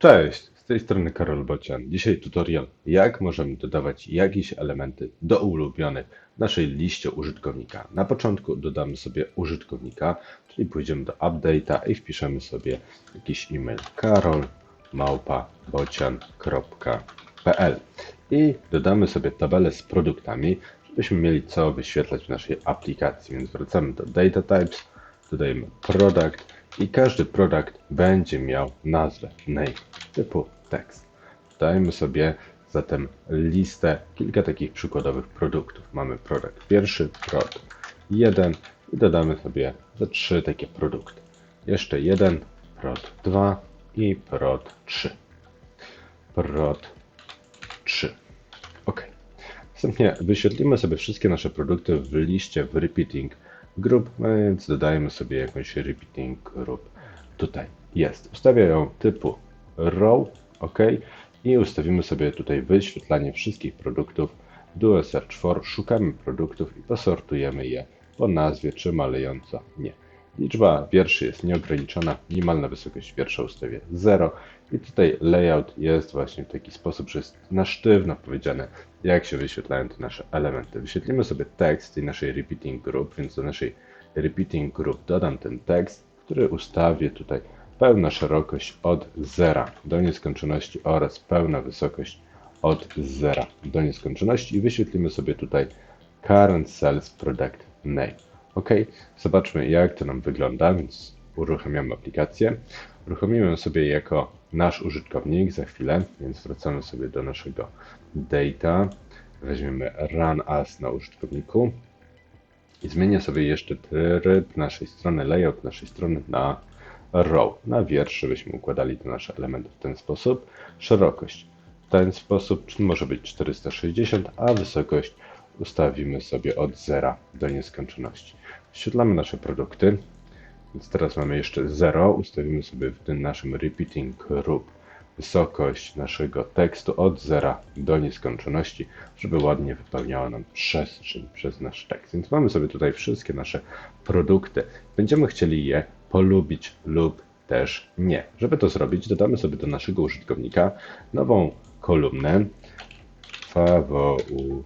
Cześć, z tej strony Karol Bocian. Dzisiaj tutorial, jak możemy dodawać jakieś elementy do ulubionych w naszej liście użytkownika. Na początku dodamy sobie użytkownika, czyli pójdziemy do update'a i wpiszemy sobie jakiś e-mail karol.bocian.pl i dodamy sobie tabelę z produktami, żebyśmy mieli co wyświetlać w naszej aplikacji. Więc wracamy do data types, dodajemy product i każdy produkt będzie miał nazwę name typu tekst. Dajmy sobie zatem listę, kilka takich przykładowych produktów. Mamy produkt pierwszy, prod 1 i dodamy sobie te trzy takie produkty. Jeszcze jeden, prod 2 i prod 3. Prod 3. OK. Następnie wyświetlimy sobie wszystkie nasze produkty w liście w repeating group, no więc dodajemy sobie jakąś repeating group. Tutaj jest. Ustawię ją typu row, OK. I ustawimy sobie tutaj wyświetlanie wszystkich produktów. Dual Search for. Szukamy produktów i posortujemy je po nazwie, czy malejąco nie. Liczba wierszy jest nieograniczona, minimalna wysokość wiersza ustawię 0 i tutaj layout jest właśnie w taki sposób, że jest na sztywno powiedziane, jak się wyświetlają te nasze elementy. Wyświetlimy sobie tekst tej naszej repeating group, więc do naszej repeating group dodam ten tekst, który ustawię tutaj pełna szerokość od 0 do nieskończoności oraz pełna wysokość od 0 do nieskończoności i wyświetlimy sobie tutaj current sales product name. OK, zobaczmy jak to nam wygląda, więc uruchamiamy aplikację. Uruchomimy ją sobie jako nasz użytkownik za chwilę, więc wracamy sobie do naszego data. Weźmiemy run as na użytkowniku i zmienię sobie jeszcze tryb naszej strony, layout naszej strony na row, na wiersz, żebyśmy układali te nasze elementy w ten sposób. Szerokość w ten sposób, może być 460, a wysokość ustawimy sobie od 0 do nieskończoności. Wyświetlamy nasze produkty, więc teraz mamy jeszcze 0, ustawimy sobie w tym naszym repeating group wysokość naszego tekstu od 0 do nieskończoności, żeby ładnie wypełniała nam przestrzeń przez nasz tekst. Więc mamy sobie tutaj wszystkie nasze produkty. Będziemy chcieli je polubić lub też nie. Żeby to zrobić, dodamy sobie do naszego użytkownika nową kolumnę faworu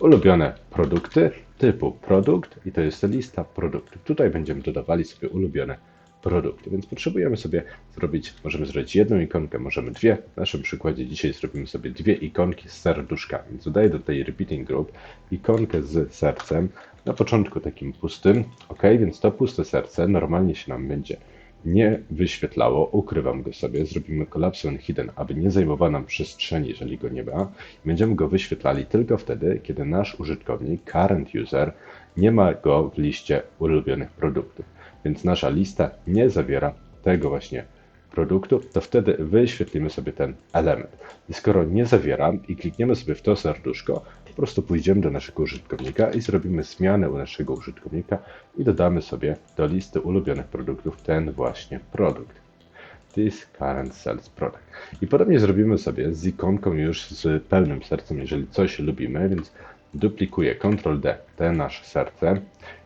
ulubione produkty typu produkt i to jest lista produktów. Tutaj będziemy dodawali sobie ulubione produkty, więc potrzebujemy sobie zrobić, możemy zrobić jedną ikonkę, możemy dwie. W naszym przykładzie dzisiaj zrobimy sobie dwie ikonki z serduszkami, więc dodaję do tej repeating group ikonkę z sercem, na początku takim pustym, ok, więc to puste serce normalnie się nam będzie nie wyświetlało, ukrywam go sobie, zrobimy collapse when hidden, aby nie zajmował nam przestrzeni, jeżeli go nie ma. Będziemy go wyświetlali tylko wtedy, kiedy nasz użytkownik, current user, nie ma go w liście ulubionych produktów. Więc nasza lista nie zawiera tego właśnie produktu, to wtedy wyświetlimy sobie ten element. I skoro nie zawiera i klikniemy sobie w to serduszko, po prostu pójdziemy do naszego użytkownika i zrobimy zmianę u naszego użytkownika i dodamy sobie do listy ulubionych produktów ten właśnie produkt. This current sales product. I podobnie zrobimy sobie z ikonką już z pełnym sercem, jeżeli coś lubimy, więc duplikuję Ctrl D te nasze serce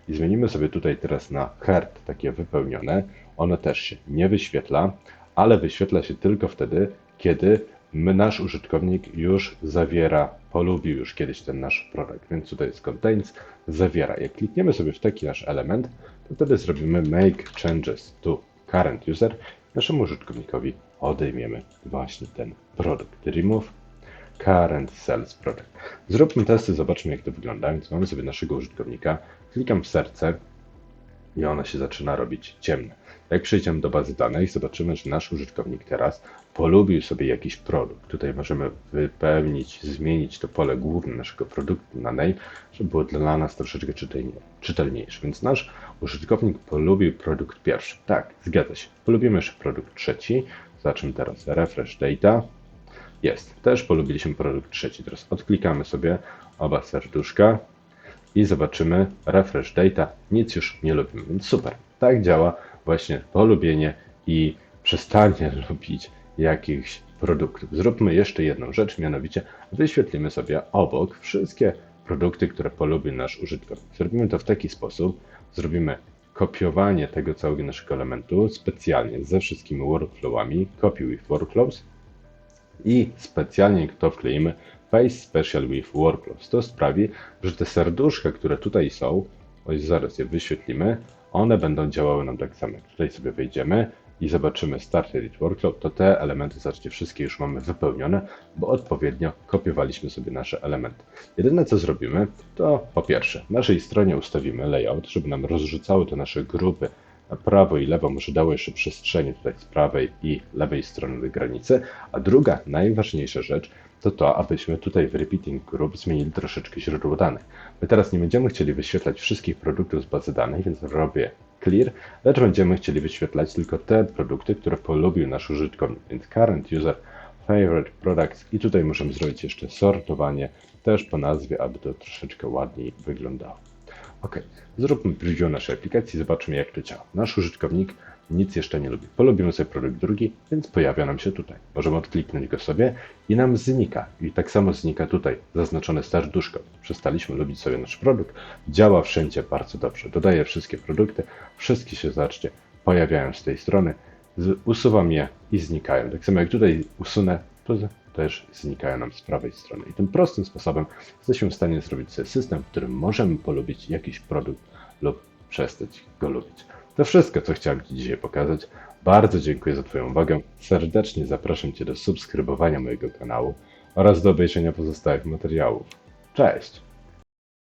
i zmienimy sobie tutaj teraz na heart takie wypełnione. Ono też się nie wyświetla, ale wyświetla się tylko wtedy, kiedy nasz użytkownik już zawiera, polubił już kiedyś ten nasz produkt, więc tutaj jest contains, zawiera. Jak klikniemy sobie w taki nasz element, to wtedy zrobimy make changes to current user. Naszemu użytkownikowi odejmiemy właśnie ten produkt. Remove current sales product. Zróbmy testy, zobaczmy jak to wygląda. Więc mamy sobie naszego użytkownika, klikam w serce i ono się zaczyna robić ciemne. Jak przejdziemy do bazy danych, zobaczymy, że nasz użytkownik teraz polubił sobie jakiś produkt. Tutaj możemy wypełnić, zmienić to pole główne naszego produktu na name, żeby było dla nas troszeczkę czytelniejsze. Więc nasz użytkownik polubił produkt pierwszy. Tak, zgadza się. Polubimy jeszcze produkt trzeci. Zobaczymy teraz refresh data. Jest. Też polubiliśmy produkt trzeci. Teraz odklikamy sobie oba serduszka i zobaczymy refresh data. Nic już nie lubimy, więc super. Tak działa właśnie polubienie i przestanie lubić jakichś produktów. Zróbmy jeszcze jedną rzecz, mianowicie wyświetlimy sobie obok wszystkie produkty, które polubi nasz użytkownik. Zrobimy to w taki sposób, zrobimy kopiowanie tego całego naszego elementu specjalnie ze wszystkimi workflowami, copy workflows i specjalnie to wkleimy Face Special with Workflows. To sprawi, że te serduszka, które tutaj są, oj zaraz je wyświetlimy, one będą działały nam tak samo. Tutaj sobie wejdziemy i zobaczymy Start Edit Workflow, to te elementy, zobaczcie, wszystkie już mamy wypełnione, bo odpowiednio kopiowaliśmy sobie nasze elementy. Jedyne co zrobimy, to po pierwsze, naszej stronie ustawimy layout, żeby nam rozrzucały te nasze grupy prawo i lewo, może dało jeszcze przestrzeni tutaj z prawej i lewej strony granicy. A druga, najważniejsza rzecz, to to, abyśmy tutaj w Repeating Group zmienili troszeczkę źródło danych. My teraz nie będziemy chcieli wyświetlać wszystkich produktów z bazy danych, więc robię clear, lecz będziemy chcieli wyświetlać tylko te produkty, które polubił nasz użytkownik, więc current user, favorite products i tutaj możemy zrobić jeszcze sortowanie też po nazwie, aby to troszeczkę ładniej wyglądało. Ok, zróbmy preview naszej aplikacji, zobaczmy jak to działa. Nasz użytkownik nic jeszcze nie lubi. Polubimy sobie produkt drugi, więc pojawia nam się tutaj. Możemy odkliknąć go sobie i nam znika. I tak samo znika tutaj zaznaczone serduszko. Przestaliśmy lubić sobie nasz produkt. Działa wszędzie bardzo dobrze. Dodaję wszystkie produkty, wszystkie się zacznie pojawiają z tej strony. Usuwam je i znikają. Tak samo jak tutaj usunę, to też znikają nam z prawej strony. I tym prostym sposobem jesteśmy w stanie zrobić sobie system, w którym możemy polubić jakiś produkt lub przestać go lubić. To wszystko, co chciałem Ci dzisiaj pokazać. Bardzo dziękuję za Twoją uwagę. Serdecznie zapraszam Cię do subskrybowania mojego kanału oraz do obejrzenia pozostałych materiałów. Cześć!